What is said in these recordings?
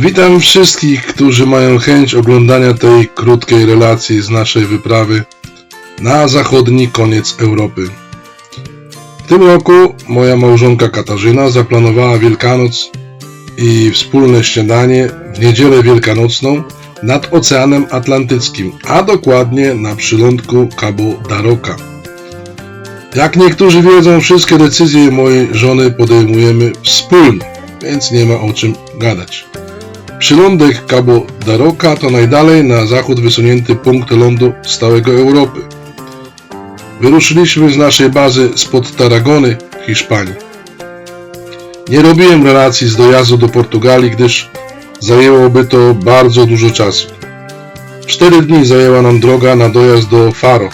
Witam wszystkich, którzy mają chęć oglądania tej krótkiej relacji z naszej wyprawy na zachodni koniec Europy. W tym roku moja małżonka Katarzyna zaplanowała Wielkanoc i wspólne śniadanie w niedzielę wielkanocną nad Oceanem Atlantyckim, a dokładnie na przylądku Cabo da Roca. Jak niektórzy wiedzą, wszystkie decyzje mojej żony podejmujemy wspólnie, więc nie ma o czym gadać. Przylądek Cabo da Roca to najdalej na zachód wysunięty punkt lądu z całego Europy. Wyruszyliśmy z naszej bazy spod Tarragony Hiszpanii. Nie robiłem relacji z dojazdu do Portugalii, gdyż zajęłoby to bardzo dużo czasu. Cztery dni zajęła nam droga na dojazd do Faro,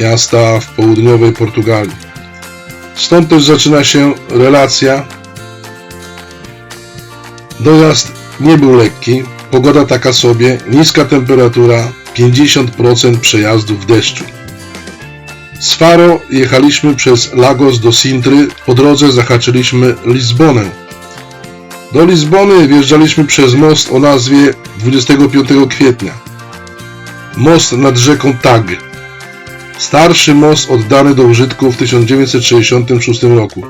miasta w południowej Portugalii. Stąd też zaczyna się relacja. Dojazd nie był lekki, pogoda taka sobie, niska temperatura, 50% przejazdów w deszczu. Z Faro jechaliśmy przez Lagos do Sintry, po drodze zahaczyliśmy Lizbonę. Do Lizbony wjeżdżaliśmy przez most o nazwie 25 kwietnia. Most nad rzeką Tag. Starszy most oddany do użytku w 1966 roku.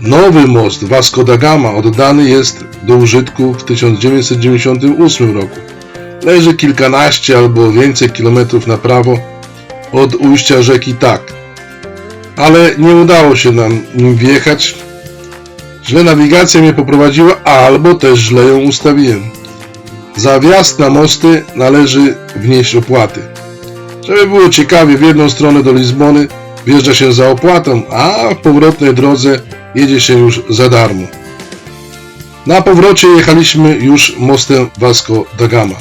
Nowy most Vasco da Gama oddany jest do użytku w 1998 roku. Leży kilkanaście albo więcej kilometrów na prawo od ujścia rzeki Tak. Ale nie udało się nam nim wjechać. Źle nawigacja mnie poprowadziła, albo też źle ją ustawiłem. Za wjazd na mosty należy wnieść opłaty. Żeby było ciekawie, w jedną stronę do Lizbony wjeżdża się za opłatą, a w powrotnej drodze jedzie się już za darmo. Na powrocie jechaliśmy już mostem Vasco da Gama.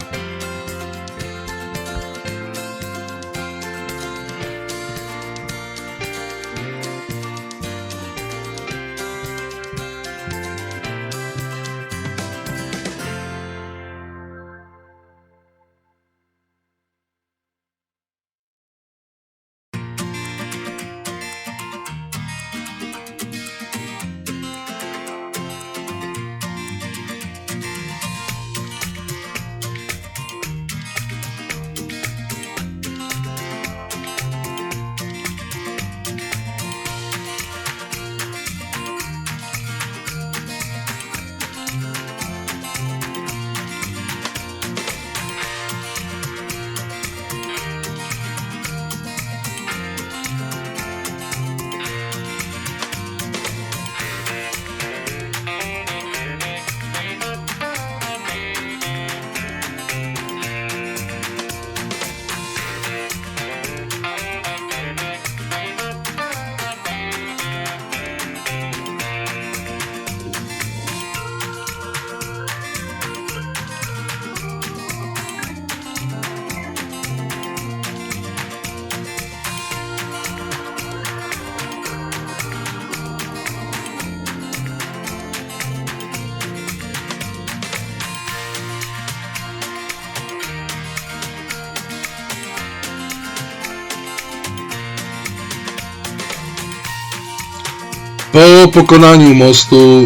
Po pokonaniu mostu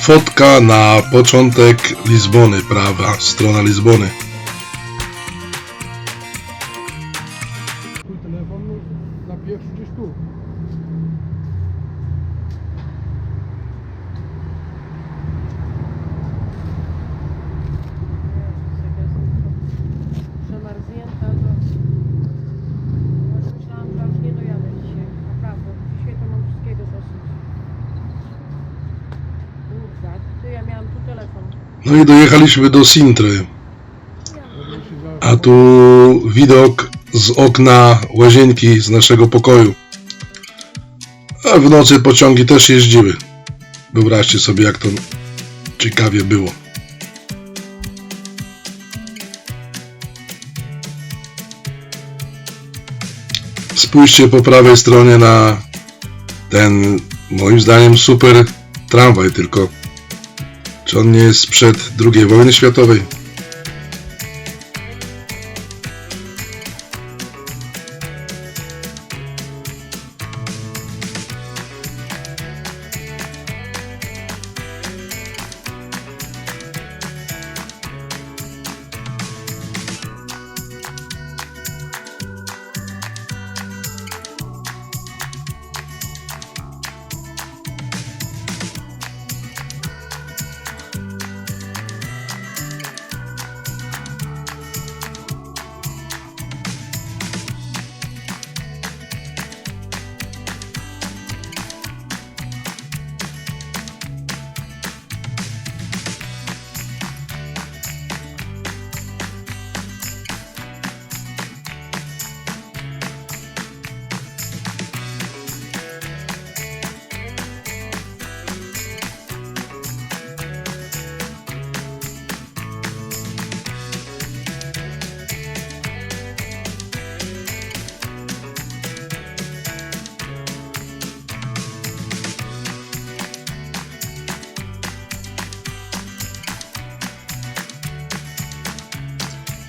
fotka na początek Lizbony, prawa strona Lizbony. Twój telefon na pierwszy gdzieś tu. Miałam tu telefon. No i dojechaliśmy do Sintry, a tu widok z okna łazienki z naszego pokoju. A w nocy pociągi też jeździły. Wyobraźcie sobie, jak to ciekawie było. Spójrzcie po prawej stronie na ten, moim zdaniem, super tramwaj, tylko czy on nie jest sprzed II wojny światowej?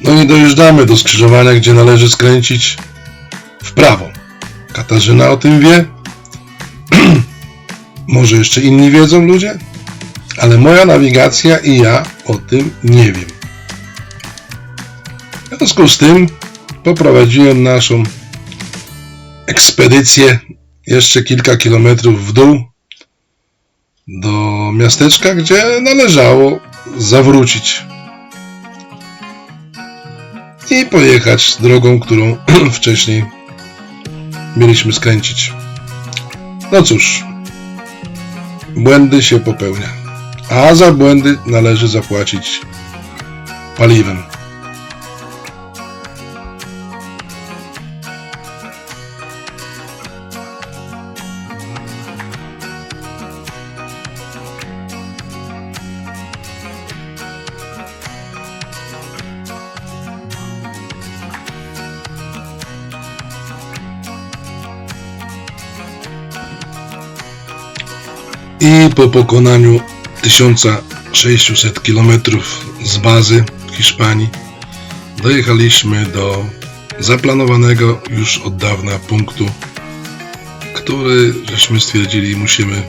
No i dojeżdżamy do skrzyżowania, gdzie należy skręcić w prawo. Katarzyna o tym wie. Może jeszcze inni wiedzą ludzie? Ale moja nawigacja i ja o tym nie wiem. W związku z tym poprowadziłem naszą ekspedycję jeszcze kilka kilometrów w dół do miasteczka, gdzie należało zawrócić i pojechać drogą, którą wcześniej mieliśmy skręcić. No cóż, błędy się popełnia, a za błędy należy zapłacić paliwem. I po pokonaniu 1600 km z bazy w Hiszpanii dojechaliśmy do zaplanowanego już od dawna punktu, który żeśmy stwierdzili musimy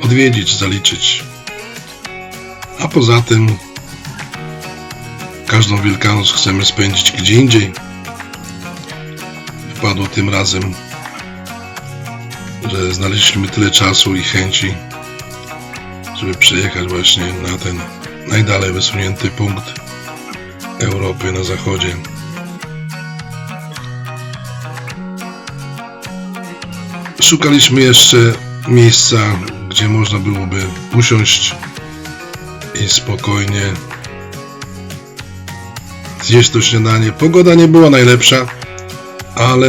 odwiedzić, zaliczyć. A poza tym każdą Wielkanoc chcemy spędzić gdzie indziej. Wpadło tym razem że znaleźliśmy tyle czasu i chęci, żeby przyjechać właśnie na ten najdalej wysunięty punkt Europy na zachodzie. Szukaliśmy jeszcze miejsca, gdzie można byłoby usiąść i spokojnie zjeść to śniadanie. Pogoda nie była najlepsza, ale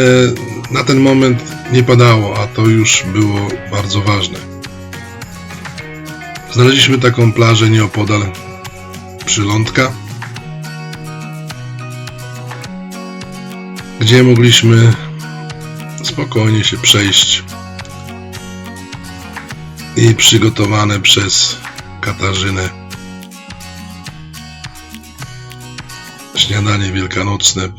na ten moment nie padało, a to już było bardzo ważne. Znaleźliśmy taką plażę nieopodal przylądka, gdzie mogliśmy spokojnie się przejść i przygotowane przez Katarzynę śniadanie wielkanocne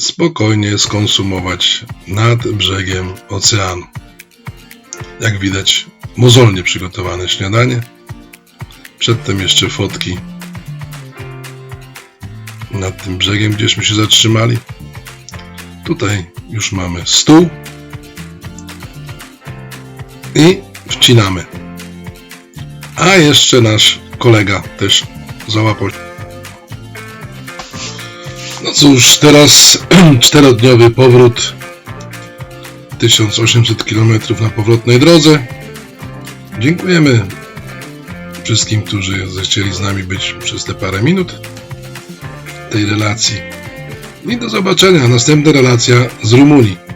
spokojnie skonsumować nad brzegiem oceanu. Jak widać, mozolnie przygotowane śniadanie. Przedtem jeszcze fotki nad tym brzegiem, gdzieśmy się zatrzymali. Tutaj już mamy stół i wcinamy. A jeszcze nasz kolega też załapał no cóż, teraz czterodniowy powrót. 1800 km na powrotnej drodze. Dziękujemy wszystkim, którzy zechcieli z nami być przez te parę minut tej relacji. I do zobaczenia. Następna relacja z Rumunii.